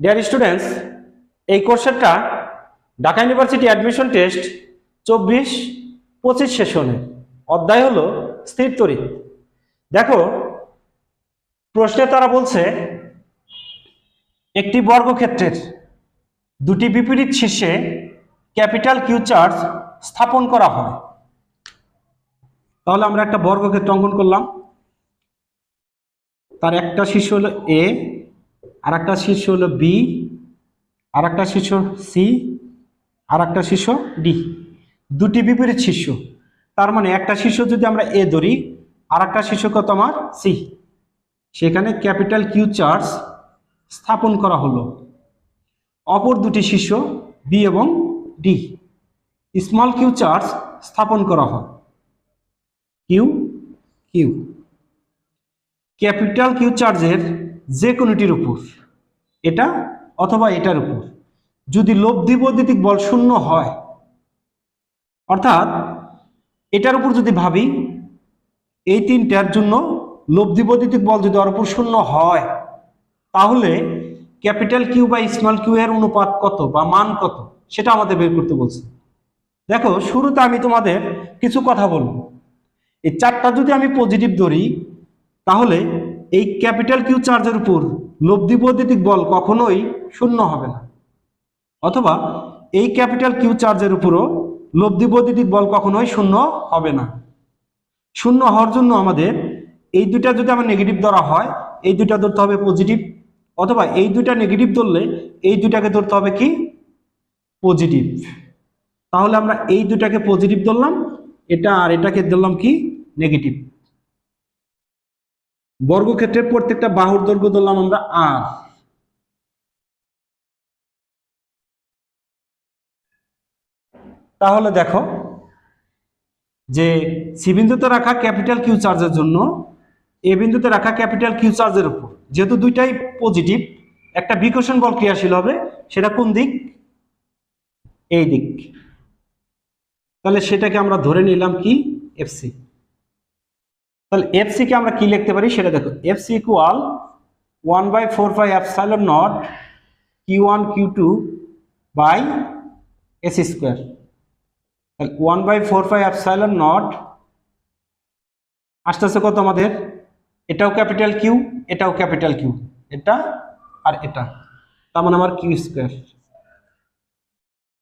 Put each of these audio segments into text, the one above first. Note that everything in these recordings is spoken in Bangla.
ডিয়ার স্টুডেন্টস এই কোর্সেরটা ঢাকা ইউনিভার্সিটি অ্যাডমিশন টেস্ট চব্বিশ পঁচিশ সেশনের অধ্যায় হলো স্থির তড়িৎ। দেখো, প্রশ্নে তারা বলছে, একটি বর্গক্ষেত্রের দুটি বিপরীত শীর্ষে ক্যাপিটাল কিউ চার্জ স্থাপন করা হয়। তাহলে আমরা একটা বর্গক্ষেত্র অঙ্কন করলাম। তার একটা শীর্ষ হলো এ আর একটা শীর্ষ হলো বি আর একটা শীর্ষ সি আর একটা শীর্ষ ডি দুটি বিপরীত শীর্ষ। তার মানে একটা শীর্ষ যদি আমরা এ ধরি আর একটা শীর্ষ কত আমার? সি সেখানে ক্যাপিটাল কিউ চার্জ স্থাপন করা হলো। অপর দুটি শীর্ষ বি এবং ডি স্মল কিউ চার্জ স্থাপন করা হয়। কিউ কিউ ক্যাপিটাল কিউ চার্জের যে কোনোটির উপর, এটা অথবা এটার উপর। যদি লব্ধি বৈদ্যুতিক বল শূন্য হয়, অর্থাৎ এটার উপর যদি ভাবি, এই তিনটার জন্য লব্ধি বৈদ্যুতিক বল যদি ওর উপর শূন্য হয়, তাহলে ক্যাপিটাল কিউ বা স্মল কিউ এর অনুপাত কত বা মান কত, সেটা আমাদের বের করতে বলছে। দেখো, শুরুতে আমি তোমাদের কিছু কথা বলব। এই চারটা যদি আমি পজিটিভ ধরি, তাহলে এই ক্যাপিটাল কিউ চার্জের উপর লব্ধি বৈদ্যুতিক বল কখনোই শূন্য হবে না। অথবা এই ক্যাপিটাল কিউ চার্জের উপরও লব্ধি বৈদ্যুতিক বল কখনোই শূন্য হবে না। শূন্য হওয়ার জন্য আমাদের এই দুটা যদি আমার নেগেটিভ ধরা হয়, এই দুটা ধরতে হবে পজিটিভ অথবা এই দুটা নেগেটিভ ধরলে এই দুটাকে ধরতে হবে কি? পজিটিভ তাহলে আমরা এই দুটাকে পজিটিভ ধরলাম, এটা আর এটাকে ধরলাম কি? নেগেটিভ বর্গক্ষেত্রের প্রত্যেকটা বাহুর দৈর্ঘ্য ধরলাম আমরা আর। তাহলে দেখো যে সি বিন্দুতে রাখা ক্যাপিটাল কিউ চার্জের জন্য, এ বিন্দুতে রাখা ক্যাপিটাল কিউ চার্জের উপর। যেহেতু দুইটাই পজিটিভ একটা বিকর্ষণ বল ক্রিয়াশীল হবে, সেটা কোন দিক? এই দিক। তাহলে সেটাকে আমরা ধরে নিলাম কি? এফসি তাহলে এফসি কে আমরা কি লিখতে পারি? সেটা দেখো F C equal one by four by epsilon nought Q one Q two by S square তাহলে one by four by epsilon nought আস্তে আস্তে কত আমাদের? এটাও ক্যাপিটাল কিউ এটাও ক্যাপিটাল কিউ এটা আর এটা। তার মানে আমার কিউ স্কোয়ার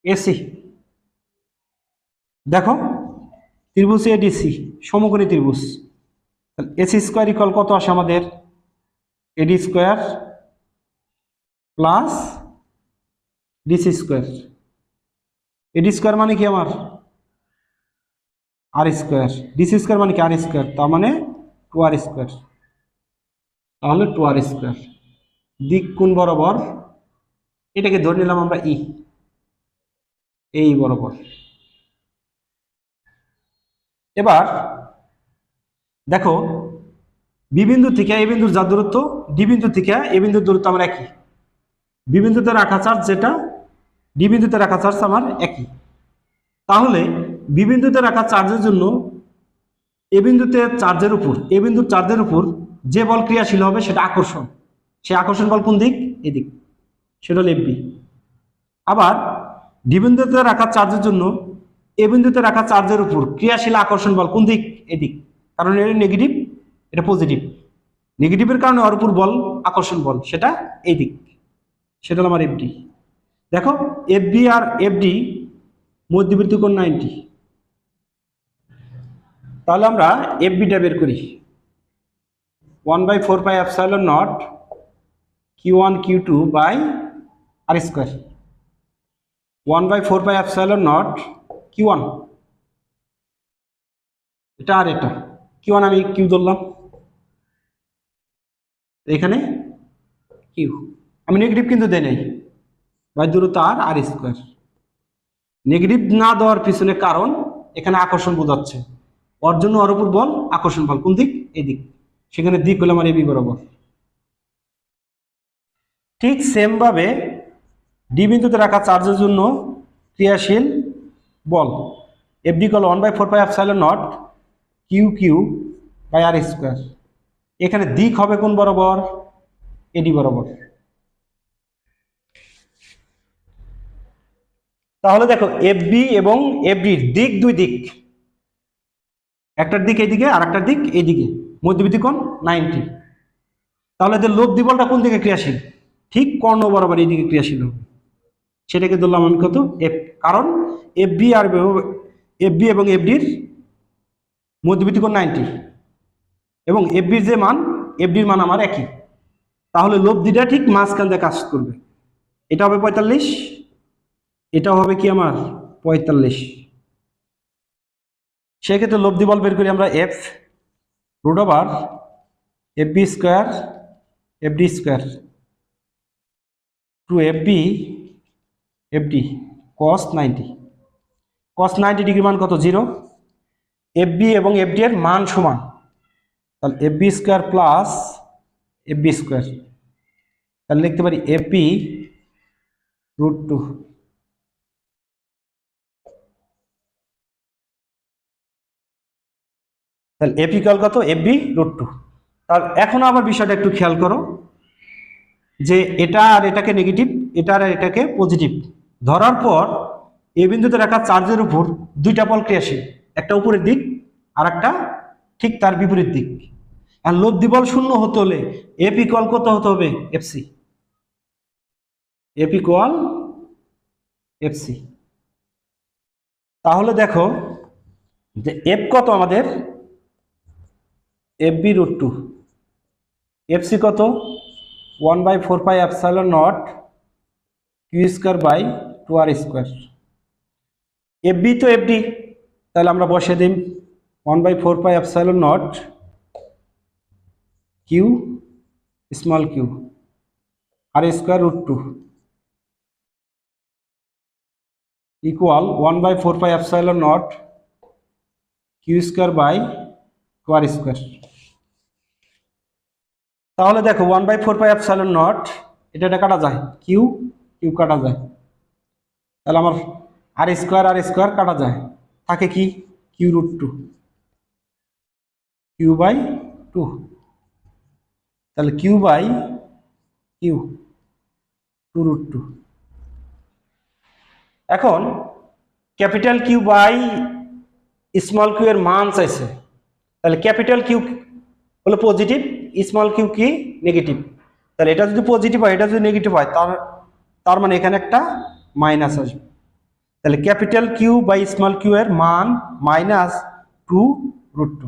এসি দেখো, ত্রিভুজ এডিসি সমকোণী ত্রিভুজ। এসি স্কোয়ার ইকুয়াল কত আসে আমাদের? AD square plus DC square. AD square মানে কি আমার? R square. ডিসি স্কোয়ার মানে কি? R square. তার মানে টু আর স্কোয়ার। তাহলে টু আর স্কোয়ার। দিক কোন বরাবর, এটাকে ধরে নিলাম আমরা ই। এই বরাবর। এবার দেখো, বি বিন্দু থেকে এ বিন্দুর যা দূরত্ব, ডি বিন্দু থেকে এ বিন্দুর দূরত্ব আমার একই। বি বিন্দুতে রাখা চার্জ যেটা, ডি বিন্দুতে রাখা চার্জ আমার একই। তাহলে বি বিন্দুতে রাখা চার্জের জন্য এ বিন্দুতে চার্জের উপর, এ বিন্দুর চার্জের উপর যে বল ক্রিয়াশীল হবে সেটা আকর্ষণ। সে আকর্ষণ বল কোন দিক? এদিক। সেটা হলো আবার ডি বিন্দুতে রাখা চার্জের জন্য এ বিন্দুতে রাখা চার্জের উপর ক্রিয়াশীল আকর্ষণ বল কোন দিক? এদিক। কারণ এটা নেগেটিভ এটা পজিটিভ নেগেটিভের কারণে ওর উপর বল, আকর্ষণ বল, সেটা এই দিক। সেটা হলো আমার এফডি দেখো এফবি আর এফডি মধ্যবর্তী কোণ নাইনটি তাহলে আমরা এফবিটা বের করি। One by four by epsilon nought Q one Q two by R square one by four by epsilon nought Q one এটা আর এটা। কিউ আমি কিউ ধরলাম? এখানে? কিউ। আমি নেগেটিভ কিন্তু দেই নাই। বাই দূরত্ব আর আর স্কোয়ার নেগেটিভ না দেওয়ার পিছনে কারণ এখানে আকর্ষণ বোঝাচ্ছে। ওর জন্য ওর উপর বল, আকর্ষণ বল। কোন দিক? এদিক। সেখানে দিক হলো আমার এবি বরাবর। ঠিক সেম ভাবে ডি বিন্দুতে রাখা চার্জের জন্য ক্রিয়াশীল বল। FD equal one by four by epsilon nought Q Q by R square এখানে দিক হবে কোন বরাবর? এডি বরাবর। তাহলে দেখো এফবি এবং এফডির দিক দুই দিক। একটার দিক এইদিকে আর একটার দিক এইদিকে। মধ্যবিত্তি কোন নাইনটি। তাহলে এদের লোভ দিবলটা কোন দিকে ক্রিয়াশীল? ঠিক কর্ণ বরাবর এই দিকে ক্রিয়াশীল হবে। সেটাকে ধরলাম আমি কত? এফ কারণ এফবি আর এফবি এবং এফডির মধ্যবিত্তি কোণ নাইনটি। এবং এফবির যে মান এফডির মান আমার একই। তাহলে লোভ দিটা ঠিক মাঝখান দিয়ে কাজ করবে। এটা হবে পঁয়তাল্লিশ এটা হবে কি আমার পঁয়তাল্লিশ। সেক্ষেত্রে লব্ধি বল বের করি আমরা F root over F B square F D square two F B F D cos ninety cos ninety degree মান কত? জিরো এফ বি এবং এফ ডি এর মান সমান। তাহলে F B square plus F B square তাহলে লিখতে পারি বি রুট টু তাহলে এফ ইকাল কত? এফ বি রুট টু তাহলে এখন আবার বিষয়টা একটু খেয়াল করো। যে এটা আর এটাকে নেগেটিভ এটা আর এটাকে পজিটিভ ধরার পর এই বিন্দুতে রাখা চার্জের উপর দুইটা বল ক্রিয়াশীল। একটা উপরের দিক আর একটা ঠিক তার বিপরীত দিক। আর লব্ধি বল শূন্য হতে হলে এফ ইকুয়াল কত হতে হবে? এফসি এফ ইকুয়াল এফসি তাহলে দেখো যে এফ কত আমাদের? F B root two FC কত? One by four pi epsilon nought Q square by two R square F B তো এফ ডি তাহলে আমরা বসে দিই। One by four pi epsilon nought Q small Q R square root two. Equal one by four pi epsilon nought Q square by R square. তাহলে দেখো, one by four pi epsilon nought, এটা এটা কাটা যায়। কিউ কিউ কাটা যায়। তাহলে আমার আর স্কোয়ার আর স্কোয়ার কাটা যায়। থাকে কি? Q root two Q by two তাহলে Q by Q two root two এখন capital Q by small Q এর মান চাইছে। তাহলে ক্যাপিটাল কিউ হলো পজিটিভ স্মল কিউ কি? নেগেটিভ তাহলে এটা যদি পজিটিভ হয়, এটা যদি নেগেটিভ হয়, তার তার মানে এখানে একটা মাইনাস আসবে। তাহলে capital Q by small Q এর মান মাইনাস টু রুট টু।